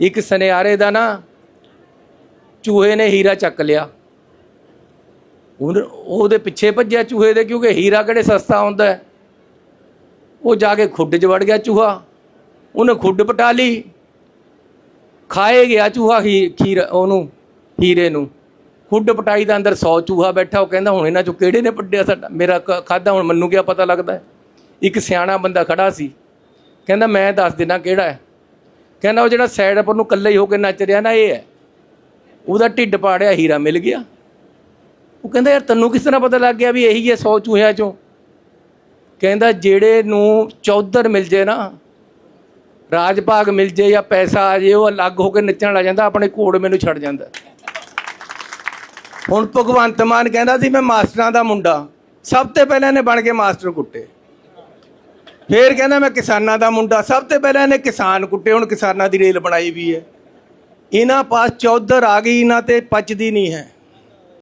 ਇੱਕ ਸੁਨਿਆਰੇ ਦਾ ਨਾ ਚੂਹੇ ਨੇ ਹੀਰਾ ਚੱਕ ਲਿਆ। ਉਹਦੇ ਪਿੱਛੇ ਭੱਜਿਆ ਚੂਹੇ ਦੇ, ਕਿਉਂਕਿ ਹੀਰਾ ਕਿਹੜੇ ਸਸਤਾ ਹੁੰਦਾ ਉਹ ਜਾ ਕੇ ਖੁੱਡ 'ਚ ਵੜ ਗਿਆ ਚੂਹਾ। ਉਹਨੇ ਖੁੱਡ ਪਟਾ ਲਈ। ਖਾਏ ਗਿਆ ਚੂਹਾ ਹੀ ਖੀਰ, ਉਹਨੂੰ, ਹੀਰੇ ਨੂੰ। ਖੁੱਡ ਪਟਾਈ ਦਾ ਅੰਦਰ 100 ਚੂਹਾ ਬੈਠਾ। ਉਹ ਕਹਿੰਦਾ, ਹੁਣ ਇਹਨਾਂ ਚੋਂ ਕਿਹੜੇ ਨੇ ਪੱਡਿਆ ਸਾਡਾ? ਮੇਰਾ ਖਾਦਾ ਹੁਣ ਮੈਨੂੰ ਕੀ ਪਤਾ ਲੱਗਦਾ ਇੱਕ ਸਿਆਣਾ ਬੰਦਾ ਖੜਾ ਸੀ। ਕਹਿੰਦਾ, ਮੈਂ ਦੱਸ ਦੇਣਾ ਕਿਹੜਾ ਹੈ? ਕਹਿੰਦਾ ਉਹ ਜਿਹੜਾ ਸਾਈਡ ਪਰ ਨੂੰ ਇਕੱਲੇ ਹੀ ਹੋ ਕੇ ਨੱਚ ਰਿਹਾ ਨਾ ਇਹ ਹੈ। ਉਹਦਾ ਢਿੱਡ ਪਾੜਿਆ, ਹੀਰਾ ਮਿਲ ਗਿਆ। ਉਹ ਕਹਿੰਦਾ, ਯਾਰ ਤੈਨੂੰ ਕਿਸ ਤਰ੍ਹਾਂ ਪਤਾ ਲੱਗ ਗਿਆ ਵੀ ਇਹੀ ਹੈ 100 ਚੂਹਿਆਂ ਚੋਂ? ਕਹਿੰਦਾ, ਜਿਹੜੇ ਨੂੰ ਚੌਧਰ ਮਿਲ ਜੇ ਨਾ ਰਾਜ ਭਾਗ ਮਿਲ ਜੇ ਜਾਂ ਪੈਸਾ ਆ ਜੇ, ਉਹ ਅਲੱਗ ਹੋ ਕੇ ਨੱਚਣ ਲੱਗ ਜਾਂਦਾ, ਆਪਣੇ ਕੋੜ ਮੈਨੂੰ ਛੱਡ ਜਾਂਦਾ। ਹੁਣ ਭਗਵੰਤ ਮਾਨ ਕਹਿੰਦਾ ਸੀ, ਮੈਂ ਮਾਸਟਰਾਂ ਦਾ ਮੁੰਡਾ। ਸਭ ਤੋਂ ਪਹਿਲਾਂ ਇਹਨੇ ਬਣ ਕੇ ਮਾਸਟਰ ਕੁੱਟੇ। ਫੇਰ ਕਹਿੰਦਾ ਮੈਂ ਕਿਸਾਨਾਂ ਦਾ ਮੁੰਡਾ। ਸਭ ਤੋਂ ਪਹਿਲਾਂ ਇਹਨੇ ਕਿਸਾਨ ਕੁੱਟੇ, ਹੁਣ ਕਿਸਾਨਾਂ ਦੀ ਰੇਲ ਬਣਾਈ ਵੀ ਹੈ। ਇਹਨਾਂ ਪਾਸ ਚੌਧਰ ਆ ਗਈ ਇਹਨਾਂ ਤੇ ਪਚਦੀ ਨਹੀਂ ਹੈ।